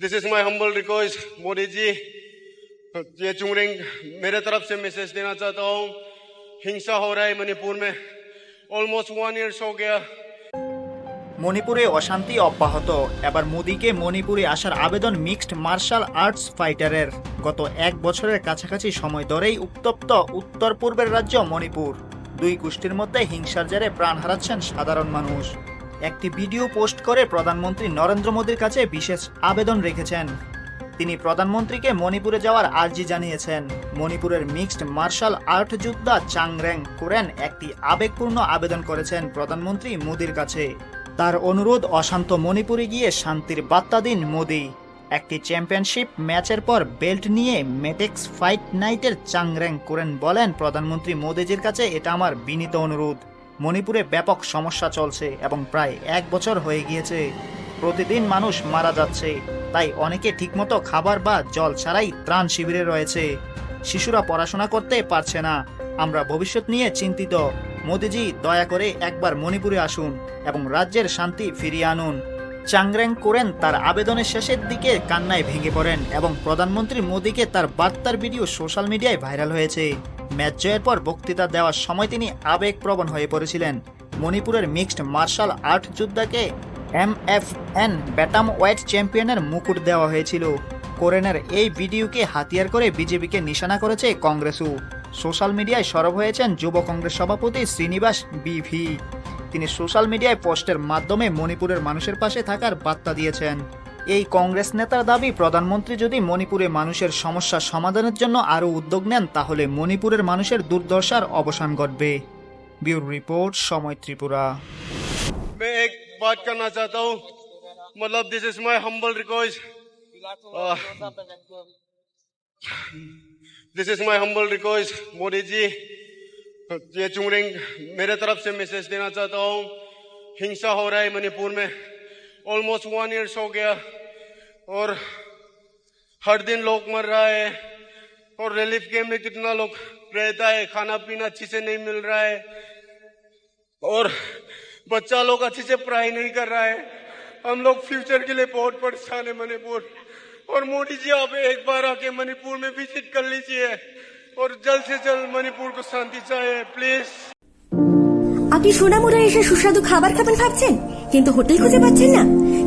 this is my humble request Modi ji ये चुंगरिंग मेरे तरफ से मैसेज देना चाहता हूँ हिंसा हो रहा है मणिपुर में ऑलमोस्ट वन ईयर्स हो गया মণিপুরে অশান্তি অব্যাহত এবার মোদিকে মণিপুরে আসার আবেদন মিক্সড মার্শাল আর্টস ফাইটারের গত এক বছরের কাছাকাছি সময় ধরেই উত্তপ্ত উত্তর পূর্বের রাজ্য মণিপুর দুই গোষ্ঠীর মধ্যে হিংসার জেরে প্রাণ হারাচ্ছেন সাধারণ মানুষ একটি ভিডিও পোস্ট করে প্রধানমন্ত্রী নরেন্দ্র মোদীর কাছে বিশেষ আবেদন রেখেছেন। তিনি প্রধানমন্ত্রীকে মণিপুরে যাওয়ার আর্জি জানিয়েছেন। মণিপুরের মিক্সড মার্শাল আর্ট যোদ্ধা চাংরেং কুরেন একটি আবেগপূর্ণ আবেদন করেছেন প্রধানমন্ত্রী মোদীর কাছে। তার অনুরোধ, অশান্ত মণিপুরে গিয়ে শান্তির বার্তা দিন মোদি। একটি চ্যাম্পিয়নশিপ ম্যাচের পর বেল্ট নিয়ে মেটেক্স ফাইট নাইটের চাংরেং কুরেন বলেন, প্রধানমন্ত্রী মোদিজির কাছে এটা আমার বিনীত অনুরোধ। মণিপুরে ব্যাপক সমস্যা চলছে এবং প্রায় এক বছর হয়ে গিয়েছে। প্রতিদিন মানুষ মারা যাচ্ছে। তাই অনেকে ঠিকমতো খাবার বা জল ছাড়াই ত্রাণ শিবিরে রয়েছে। শিশুরা পড়াশোনা করতে পারছে না। আমরা ভবিষ্যৎ নিয়ে চিন্তিত। মোদিজি দয়া করে একবার মণিপুরে আসুন এবং রাজ্যের শান্তি ফিরিয়ে আনুন। চাংরেং কোরেন তার আবেদনের শেষের দিকে কান্নায় ভেঙে পড়েন এবং প্রধানমন্ত্রী মোদীকে তার বার্তার ভিডিও সোশ্যাল মিডিয়ায় ভাইরাল হয়েছে। ম্যাচ জয়ের পর বক্তৃতা দেওয়ার সময় তিনি আবেগপ্রবণ হয়ে পড়েছিলেন। মণিপুরের মিক্সড মার্শাল আর্ট যোদ্ধাকে এম এফ এন ব্যাটাম ওয়াইট চ্যাম্পিয়নের মুকুট দেওয়া হয়েছিল। কোরেনের এই ভিডিওকে হাতিয়ার করে বিজেপিকে নিশানা করেছে কংগ্রেসও। সোশ্যাল মিডিয়ায় সরব হয়েছেন যুব কংগ্রেস সভাপতি শ্রীনিবাস বিভি। তিনি সোশ্যাল মিডিয়ায় পোস্টের মাধ্যমে মণিপুরের মানুষের পাশে থাকার বার্তা দিয়েছেন। এই কংগ্রেস নেতার দাবি প্রধানমন্ত্রী যদি মণিপুরে মানুষের সমস্যা সমাধানের জন্য আরও উদ্যোগ নেন তাহলে মণিপুরের মানুষের দুর্দশার অবসান ঘটবে ব্যুরো রিপোর্ট সময় ত্রিপুরা मैं एक बात करना चाहता हूँ मतलब this is my humble request this is my humble request Modi ji ये चुंगरिंग मेरे तरफ से मैसेज देना चाहता हूँ हिंसा हो रहा है मणिपुर में ऑलमोस्ट वन ईयर्स हो गया और हर दिन लोग मर रहा है और रिलीफ कैम्प में कितना लोग रहता है खाना पीना अच्छी से नहीं मिल रहा है और बच्चा लोग अच्छे से पढ़ाई नहीं कर रहा है हम लोग फ्यूचर के लिए बहुत परेशान है मणिपुर और मोदी जी आप एक बार आके मणिपुर में विजिट कर लीजिए और जल्द से जल्द मणिपुर को शांति चाहिए प्लीज আপনি সোনামুড়া এসে সুস্বাদু খাবার খাবেন ভাবছেন কিন্তু হোটেল খুঁজে পাচ্ছেন না